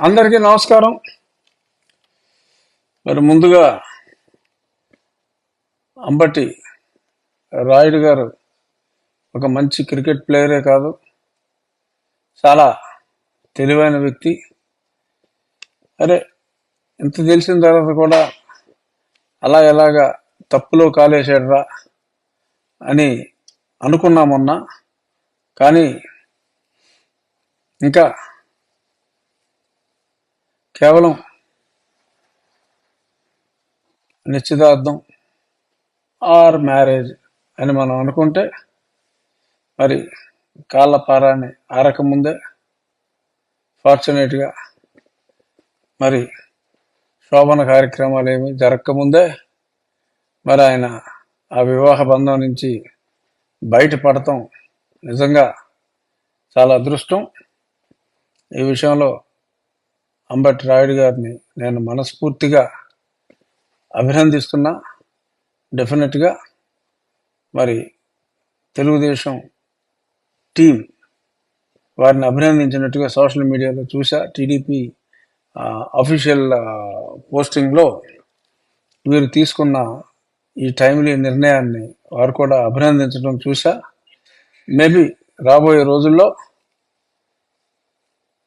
అందరికీ నమస్కారం. మరి ముందుగా అంబటి రాయుడు గారు ఒక మంచి క్రికెట్ ప్లేయరే కాదు చాలా తెలివైన వ్యక్తి. అరే ఇంత తెలిసిన తర్వాత కూడా అలా ఎలాగా తప్పులో కాలేశాడురా అని అనుకున్నామన్నా కానీ ఇంకా కేవలం నిశ్చితార్థం ఆర్ మ్యారేజ్ అని మనం అనుకుంటే మరి కాళ్ళ పారాన్ని ఆరకముందే ఫార్చునేట్గా మరి శోభన కార్యక్రమాలు ఏమి జరగకముందే మరి ఆయన ఆ వివాహ బంధం నుంచి బయటపడటం నిజంగా చాలా అదృష్టం. ఈ విషయంలో అంబటి రాయుడు గారిని నేను మనస్ఫూర్తిగా అభినందిస్తున్నా. డెఫినెట్గా మరి తెలుగుదేశం టీం వారిని అభినందించినట్టుగా సోషల్ మీడియాలో చూసా. టీడీపీ అఫీషియల్ పోస్టింగ్లో వీరు తీసుకున్న ఈ టైంలీ నిర్ణయాన్ని వారు కూడా అభినందించడం చూసా. మేబీ రాబోయే రోజుల్లో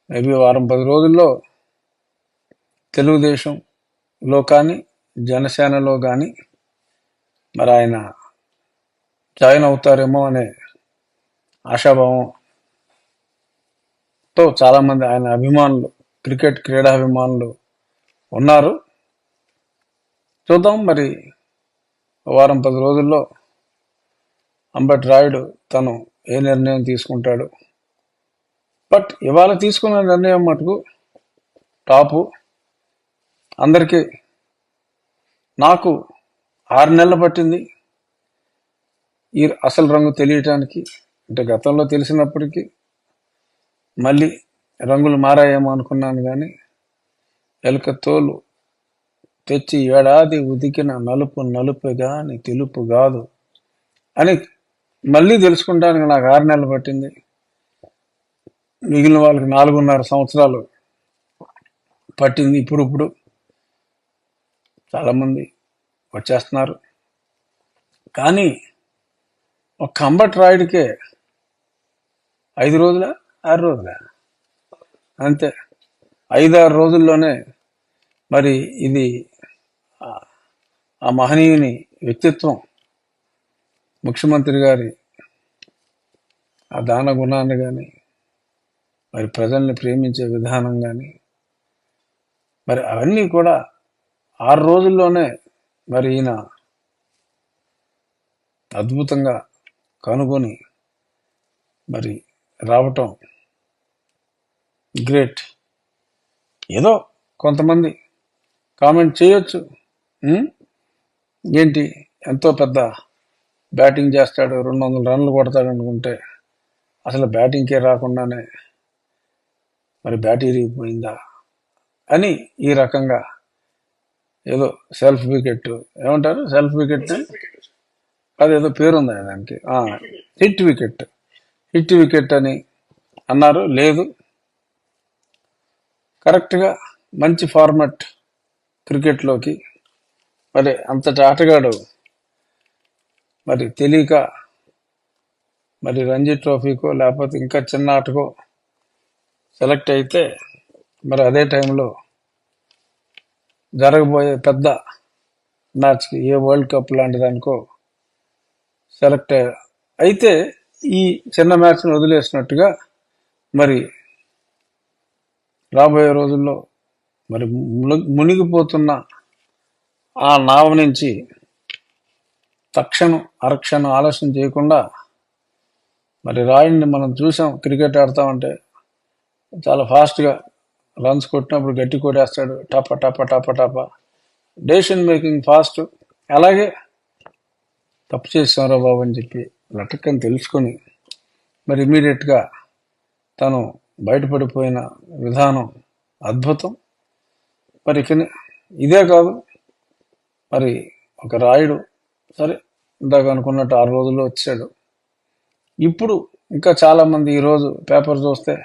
మేబీ వారం పది రోజుల్లో తెలుగుదేశంలో కానీ జనసేనలో కానీ మరి ఆయన జాయిన్ అవుతారేమో అనే ఆశాభావంతో చాలామంది ఆయన అభిమానులు క్రికెట్ క్రీడాభిమానులు ఉన్నారు. చూద్దాం మరి వారం పది రోజుల్లో అంబటి రాయుడు తను ఏ నిర్ణయం తీసుకుంటాడు. బట్ ఇవాళ తీసుకున్న నిర్ణయం మటుకు టాపు. అందరికీ నాకు ఆరు నెలలు పట్టింది. ఈ అసలు రంగు తెలియటానికి అంటే గతంలో తెలిసినప్పటికీ మళ్ళీ రంగులు మారాయేమో అనుకున్నాను కానీ ఎలుక తోలు తెచ్చి ఏడాది ఉదికిన నలుపు నలుపు కానీ తెలుపు కాదు అని మళ్ళీ తెలుసుకుంటానికి నాకు ఆరు నెలలు పట్టింది. మిగిలిన వాళ్ళకి నాలుగున్నర సంవత్సరాలు పట్టింది ఇప్పుడు ఇప్పుడు చాలామంది వచ్చేస్తున్నారు. కానీ ఒక కంబట్ రాయుడికే ఐదు రోజుల? ఆరు రోజుల? అంతే. ఐదారు రోజుల్లోనే మరి ఇది ఆ మహనీయుని వ్యక్తిత్వం. ముఖ్యమంత్రి గారి ఆ దాన గుణాన్ని కానీ మరి ప్రజల్ని ప్రేమించే విధానం కానీ మరి అవన్నీ కూడా ఆరు రోజుల్లోనే మరి ఈయన అద్భుతంగా కనుగొని మరి రావటం గ్రేట్. ఏదో కొంతమంది కామెంట్ చేయొచ్చు. ఏంటి? ఎంతో పెద్ద బ్యాటింగ్ చేస్తాడు రెండు వందల రన్లు కొడతాడు అనుకుంటే అసలు బ్యాటింగ్కే రాకుండానే మరి బ్యాట్ ఇరిగిపోయిందా అని ఈ రకంగా ఏదో సెల్ఫ్ వికెట్ ఏమంటారు? సెల్ఫ్ వికెట్ అదేదో పేరు ఉంది దానికి. హిట్ వికెట్ హిట్ వికెట్ అని అన్నారు. లేదు. కరెక్ట్గా మంచి ఫార్మట్ క్రికెట్లోకి మరి అంతటి ఆటగాడు మరి తెలియక మరి రంజీ ట్రోఫీకో లేకపోతే ఇంకా చిన్న ఆటకో సెలెక్ట్ అయితే మరి అదే టైంలో జరగబోయే పెద్ద మ్యాచ్కి ఏ వరల్డ్ కప్ లాంటిదానికో సెలెక్ట్ అయ్యా. అయితే ఈ చిన్న మ్యాచ్ని వదిలేసినట్టుగా మరి రాబోయే రోజుల్లో మరి మునిగిపోతున్న ఆ నావ నుంచి తక్షణం అరక్షణం ఆలస్యం చేయకుండా మరి రాయుడిని మనం చూసాం క్రికెట్ ఆడతామంటే చాలా ఫాస్ట్గా రన్స్ కొట్టినప్పుడు గట్టి కొట్టేస్తాడు. టప టప టప టప. డెసిషన్ మేకింగ్ ఫాస్ట్ అలాగే తప్పు చేసాంరా బాబు అని చెప్పి లటక్కని తెలుసుకొని మరి ఇమీడియట్గా తను బయటపడిపోయిన విధానం అద్భుతం. మరి ఇదే కాదు. మరి ఒక రాయుడు సరే ఇందాక అనుకున్నట్టు ఆరు రోజుల్లో వచ్చాడు. ఇప్పుడు ఇంకా చాలామంది ఈరోజు పేపర్ చూస్తే